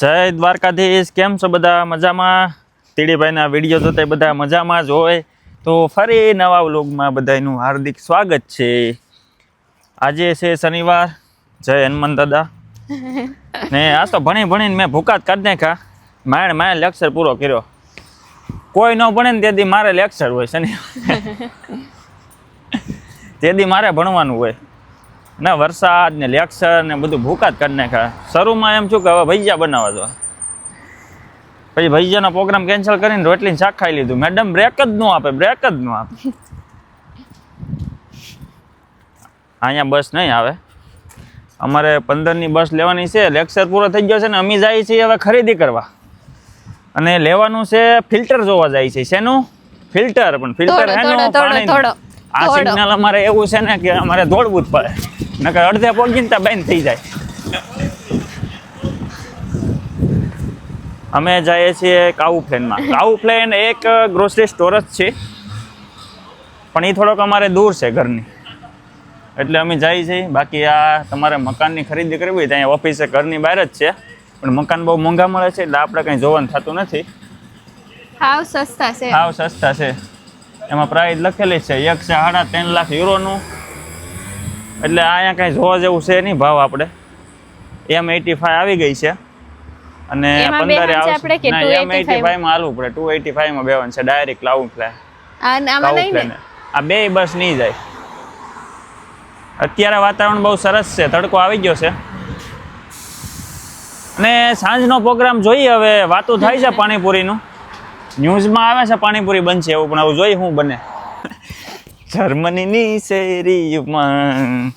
જય દ્વારકાધીશ કેમ છો બધા મજામાં? તીડીભાઈના વીડિયો જોતા બધા મજામાં જ હોય. તો ફરી નવા વ્લોગમાં બધાનું હાર્દિક સ્વાગત છે. આજે છે શનિવાર. જય હનુમાન દાદા. ને આ તો ભણી ભણીને મેં ભૂકાત કાઢ નાખ્યા. મારે માય લેક્ચર પૂરો કર્યો. કોઈ ન ભણે ને તેથી મારે લેક્ચર હોય શનિવાર. તેથી મારે ભણવાનું હોય. ના વરસાદ ને લેક્ચર ને બધું ભૂકા જ કરી નાખ્યા. શરૂમાં એમ છું કે હવે ભૈયા બનાવવા જો. પછી ભૈયાનો પ્રોગ્રામ કેન્સલ કરીને રોટલી શાક ખાઈ લીધું. મેડમ બ્રેક જ ન આપે બ્રેક જ ન આપે. અહીંયા બસ નહીં આવે. અમારે પંદરની બસ લેવાની છે લેક્ચર પૂરો થઈ ગયો છે ને અમે જાય છીએ હવે ખરીદી કરવા. અને લેવાનું છે ફિલ્ટર જોવા જાય છે. શેનું? ફિલ્ટર પણ ફિલ્ટર હેનું આ સિગ્નલ અમારે એવું છે ને કે અમારે દોડવું જ પડે. નકર અડધે પહોંચીને ત્યાં બંધ થઈ જાય. અમે જઈએ છીએ કાઉ ફ્લેનમાં કાઉ ફ્લેન એક ગ્રોસરી સ્ટોર જ છે. પણ એ થોડોક અમારે દૂર છે ઘરની. એટલે અમે જઈએ છીએ. બાકી આ તમારે મકાનની ખરીદી કરવી હોય ત્યાં ઓફિસે ઘરની બહાર જ છે. પણ મકાન બહુ મોંઘા મળે છે એટલે આપણે કંઈ જોવાનું થતું નથી. હાવ સસ્તા છે. હાવ સસ્તા છે. એમાં પ્રાઇસ લખેલી છે. એક છે સાડા ત્રણ લાખ યુરોનું. એટલે અહીંયા કાંઈ જોવા જેવું છે નહીં ભાવ આપણે. એમ એટી ફાઈવ આવી ગઈ છે. અને પંદરે આવશે. ના એમ એટી ફાઈવમાં હાલવું પડે. ટુ એટી ફાઈવમાં બેવાનું છે. ડાયરેક્ટ લાવું ફ્લે આ ને? આ બે બસ નહીં જાય. અત્યારે વાતાવરણ બહુ સરસ છે. તડકો આવી ગયો છે. અને સાંજનો પ્રોગ્રામ જોઈએ હવે. વાતો થાય છે પાણીપુરીનું. ન્યૂઝમાં આવે છે પાણીપુરી બનશે એવું પણ આવું જોઈએ શું બને. જર્મનીની શેરીમાં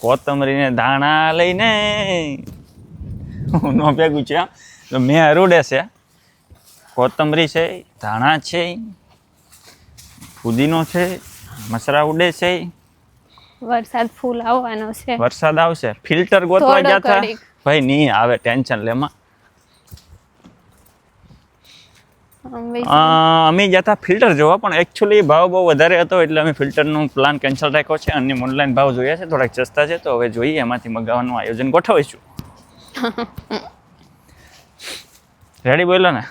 કોથમરીને ધાણા લઈને. હું ન ભેગું છે મેં હરુડે છે. કોથમરી છે ધાણા છે ફુદીનો છે મસરા ઉડે છે. વરસાદ ફૂલ આવવાનો છે. વરસાદ આવશે. ફિલ્ટર ગોતવા ગયા હતા. ભાઈ નહીં આવે ટેન્શન લેમાં અમે જતા હતા ફિલ્ટર જોવા પણ એકચ્યુઅલી ભાવ બહુ વધારે હતો એટલે અમે ફિલ્ટરનું પ્લાન કેન્સલ રાખ્યો છે. અને ઓનલાઈન ભાવ જોયા છે થોડાક સસ્તા છે તો હવે જોઈએ એમાંથી મગાવવાનું આયોજન ગોઠવીશું. રેડી બોલો ને?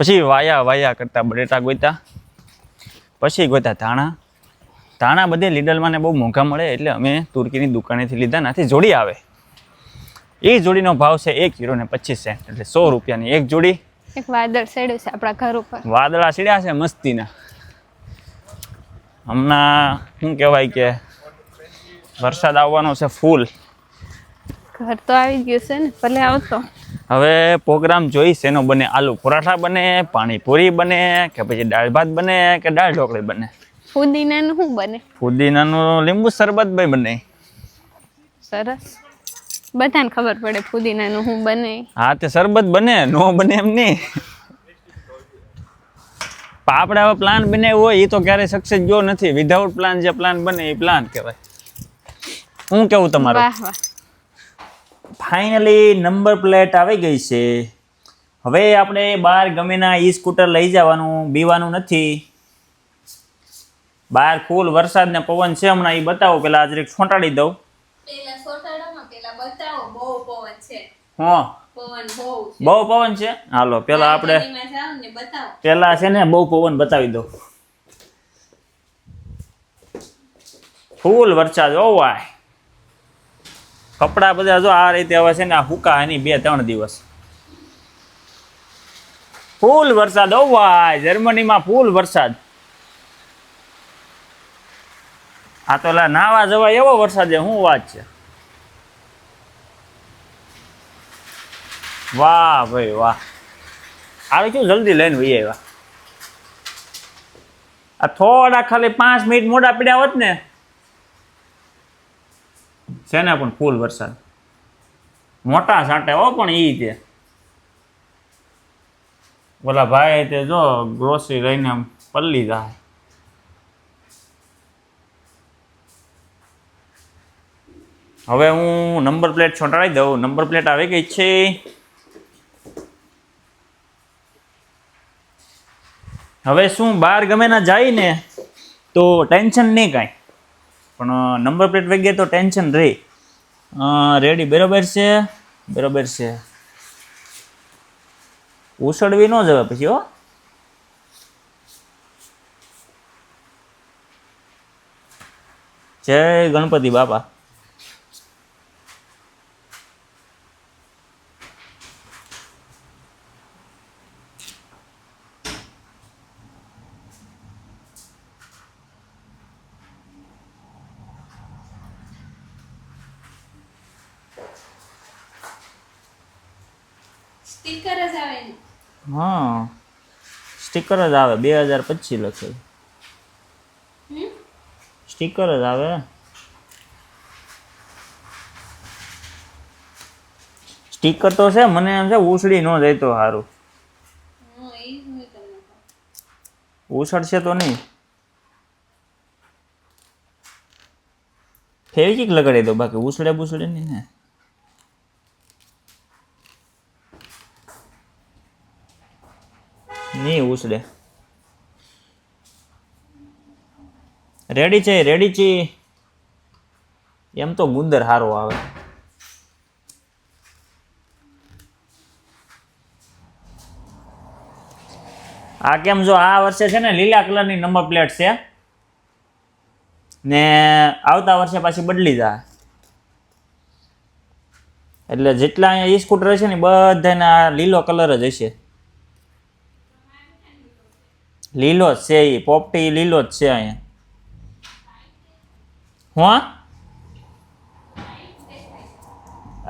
પછી વાયા વાયા કરતા બટેટા ગોતા પછી ગોતા ધાણા. ધાણા બધે લીડલમાં ને બહુ મોંઘા મળે એટલે અમે તુર્કીની દુકાનેથી લીધા નાથી જોડી આવે. એ જોડીનો ભાવ છે એક યુરો ને પચીસ સેન્ટ એટલે સો રૂપિયાની એક જોડી. એક વાદળ ચડ્યું છે આપણા ઘર ઉપર. વાદળા સીડ્યા છે મસ્તીના. હમણાં શું કહેવાય કે વરસાદ આવવાનો છે ફૂલ. ઘર તો આવી ગયું છે ને ભલે આવતો. હવે પ્રોગ્રામ જોઈશ એનો બને આલુ પરાઠા બને પાણીપુરી બને કે પછી દાળ ભાત બને કે દાળ ઢોકળી બને. ફુદીનાનું શું બને? ફુદીનાનું લીંબુ શરબત ભાઈ બને. સરસ. બધાને ખબર પડે ફુદીનાનું હું બને. હા તે શરબત બને નો બને એમ નહીં. પણ આપણે હવે પ્લાન બનાવ્યો હોય એ તો ક્યારેય સક્સેસ જો નથી. વિધાઉટ પ્લાન જે પ્લાન બને એ પ્લાન કહેવાય. હું કેવું તમારું? ફાઇનલી નંબર પ્લેટ આવી ગઈ છે. હવે આપણે બહાર ગમે ના ઈ સ્કૂટર લઈ જવાનું બીવાનું નથી. બહાર ફૂલ વરસાદ ને પવન છે હમણાં એ બતાવો પેલા આજે છોંટાડી દઉં પેલા સોટાડામાં પેલા બતાવો બહુ પવન છે હા. બહુ પવન છે? હાલો પેલા આપણે પેલા છે ને બહુ પવન બતાવી દો ફૂલ વરસાદ ઓવાય કપડા બધા જો આ રીતે હવે છે ને આ હુકા એની બે ત્રણ દિવસ. ફૂલ વરસાદ ઓવાય વાય જર્મનીમાં ફૂલ વરસાદ. આ તો નાવા જવાય એવો વરસાદ છે શું વાત છે. વાહ ભાઈ વાહ. આવે કેવું જલ્દી લઈને વહી આવ્યા? આ થોડા ખાલી પાંચ મિનિટ મોડા પીડ્યા હોત ને છે ને પણ ફૂલ વરસાદ. મોટા સાંટા હો પણ ઈ તે. બોલા ભાઈ તે જો ગ્રોસરી લઈને આમ પલ્લી જાય. હવે હું નંબર પ્લેટ છોંટાડી દઉં. નંબર પ્લેટ આવી ગઈ છે? હવે શું બહાર ગમે ના જાય ને તો ટેન્શન નહીં કાંઈ. પણ નંબર પ્લેટ વગેરે તો ટેન્શન રહે રેડી, બરોબર છે? બરોબર છે. ઉસળવી ન જવાય પછી, હો. જય ગણપતિ બાપા સ્ટીકર જ આવે ને હા. સ્ટીકર જ આવે બે હજાર પચીસ લખેલું સ્ટીકર જ આવે. સ્ટીકર તો છે મને એમ છે ઉછળી ન જાય તો. સારું ઉછળશે તો નહીં. ફેવિકિક લગાડી દો બાકી ઉછળે બુછળે નહીં ને. નહીં ઉછળે રેડી છે રેડી છે. એમ તો ગુંદર સારો આવે. આ કેમ જો આ વર્ષે છે ને લીલા કલરની નંબર પ્લેટ છે. ને આવતા વર્ષે પાછી બદલી જાય. એટલે જેટલા અહીંયા ઈ સ્કૂટર હશે ને બધાને આ લીલો કલર જ હશે. લીલો જ છે એ પોપટી લીલો જ છે અહીંયા. હું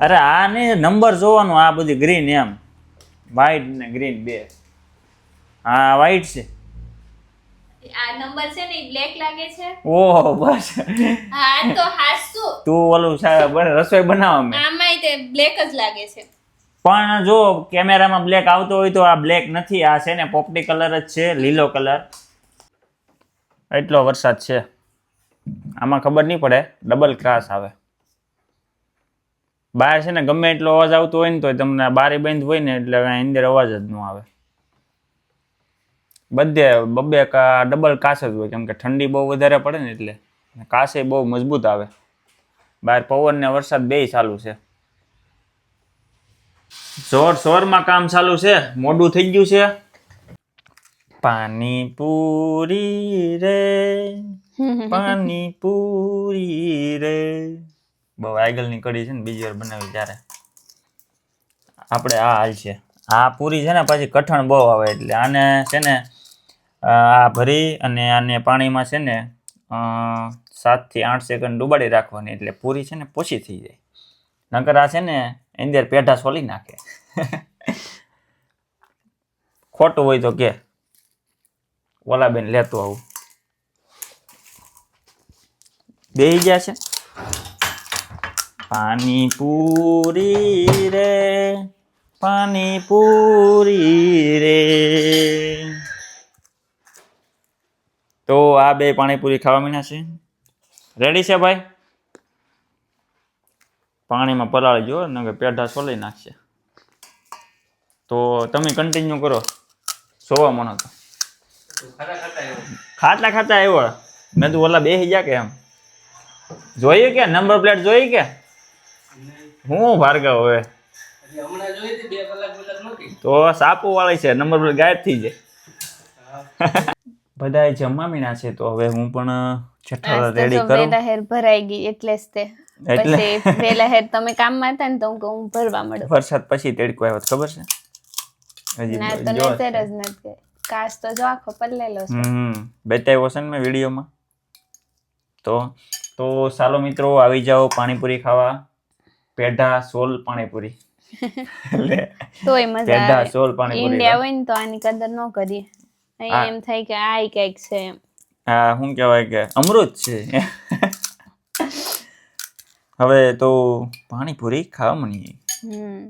અરે આ ને નંબર જોવાનું આ બધી ગ્રીન એમ. વ્હાઈટ ને ગ્રીન બે. હા વ્હાઈટ છે. આ નંબર છે ને બ્લેક લાગે છે. ઓહો બસ. હા તો હાસુ. તું ઓલું રસોઈ બનાવવા આમાંય તે બ્લેક જ લાગે છે. પણ જો કેમેરામાં બ્લેક આવતો હોય તો આ બ્લેક નથી, આ છે ને પોપટી કલર જ છે, લીલો કલર એટલો વરસાદ છે. આમાં ખબર નહીં પડે ડબલ ક્રાસ આવે. બહાર છે ને ગમે એટલો અવાજ આવતો હોય ને તો તમને બારી બંધ હોય ને એટલે અંદર અવાજ જ ન આવે. બધે બબ્બે ડબલ કાસ જ હોય, કેમ કે ઠંડી બહુ વધારે પડે ને એટલે. કાસે બહુ મજબૂત આવે. બહાર પવન ને વરસાદ બેય ચાલુ છે. જોર જોરમાં કામ ચાલુ છે મોડું થઈ ગયું છે. પાણી પૂરી રે પાણીપુરી રે. બહુ આગળની કડી છે ને બીજી વાર બનાવી ત્યારે. આપણે આ હાલ છે. આ પૂરી છે ને પછી કઠણ બહુ આવે એટલે આને છે ને આ ભરી અને આને પાણીમાં છે ને સાતથી આઠ સેકન્ડ ડુબાડી રાખવાની એટલે પૂરી છે ને પોછી થઈ જાય. નકર આ છે ને અંદર પેઢા સોલી નાખે. ખોટું હોય તો કે. ઓલા બેન લેતો આવું. બેહી ગયા છે? પાણીપુરી રે પાણીપુરી રે. તો આ બે પાણીપુરી ખાવા મીના છે. રેડી છે ભાઈ? પાણીમાં પલાળી જો ને પેઢા સોલી નાખશે. તો તમે કન્ટિન્યુ કરો. સોવા મનો તો. ખાટલા ખાતા આવ્યો. મેં તું ઓલા બેસી ગયા કે એમ. જોઈએ કે? નંબર પ્લેટ જોઈ કે? હું ભાર્ગવ હવે? તો સાપુ વાળી છે. નંબર પ્લેટ ગાયબ થઈ જાય. બધા જમામીના છે તો હવે હું પણ છઠ્ઠા રેડી કરું. વેલા હેર ભરાઈ ગઈ એટલે જ તે. એટલે? વેલા હેર તમે કામમાં હતા ને તો હું ભરવા મળ્યો વરસાદ પછી તેડકો આવ્યો ખબર છે? ના તો જો નજર જ નથી. કાચ તો જો આખો પલ્લેલો છે. હમ બતાવ્યો છે ને મેં વિડીયોમાં? તો તો સાલો મિત્રો આવી જાઓ પાણીપુરી ખાવા. પેઢા સોલ પાણીપુરી. તોય મજા પેઢા આવે. સોલ પાણીપુરી ઇન્ડિયા હોય ને તો આની કદર ન કરીએ. એમ થાય કે આ કંઈક છે એમ. હા શું કહેવાય કે અમૃત છે. હવે તો પાણીપુરી ખાવા હમ.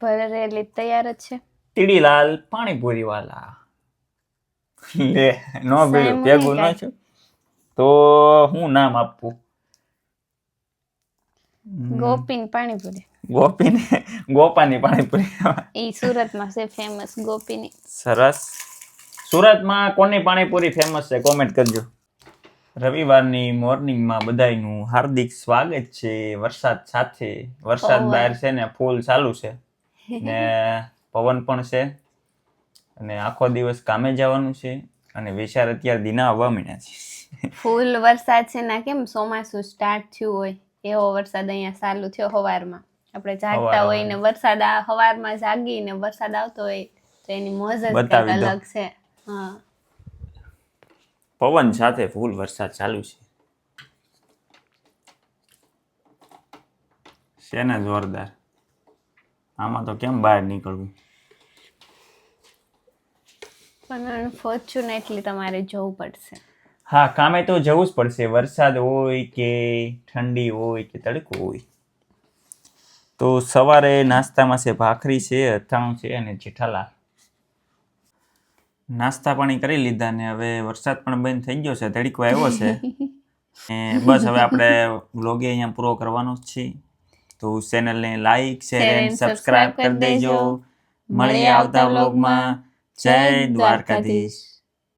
ભરેલી તૈયાર જ છે. તીડીલાલ પાણીપુરી વાલા. લે નો ભેળું ભેગું ન છું? તો હું નામ આપવું ગોપીન પાણીપુરી. ગોપીન? ગોપાની પાણીપુરી. ઈ સુરતમાં છે ફેમસ ગોપીની. સરસ. સુરતમાં કોની પાણીપુરી ફેમસ છે? કોમેન્ટ કરજો. રવિવારની મોર્નિંગમાં બધાયનું હાર્દિક સ્વાગત છે. વરસાદ સાથે. વરસાદ. બહાર છે ને ફૂલ ચાલુ છે. ને પવન પણ છે. અને આખો દિવસ કામે જવાનું છે અને વિચાર અત્યારે દિના આવવા માંડ્યા છે. ફૂલ વરસાદ છે ના કેમ ચોમાસું સ્ટાર્ટ થયું હોય? એવો વરસાદ અહીંયા ચાલુ થયો હવારમાં. આપણે જાગતા હોય ને વરસાદ આ હવારમાં જાગીને વરસાદ આવતો હોય તો એની મોજ જ કંઈક અલગ છે. હા. પવન સાથે ફૂલ વરસાદ ચાલુ છે. છે ને જોરદાર? આમાં તો કેમ બહાર નીકળવું? પણ ફોર્ચ્યુનેટલી તમારે જવું પડશે. હા કામે તો જવું જ પડશે. વરસાદ હોય કે ઠંડી હોય કે તડકો હોય. તો સવારે નાસ્તામાં છે ભાખરી છે અથાણું છે અને જેઠાલાલ. નાસ્તા પાણી કરી લીધા ને હવે વરસાદ પણ બંધ થઈ ગયો છે. તડકો આવ્યો છે. બસ હવે આપણે વ્લોગે અહીંયા પૂરો કરવાનો જ છે તો ચેનલને લાઈક શેર એન્ડ સબસ્ક્રાઇબ કરી દેજો. મળીએ આવતા વ્લોગમાં જય દ્વારકાધીશ.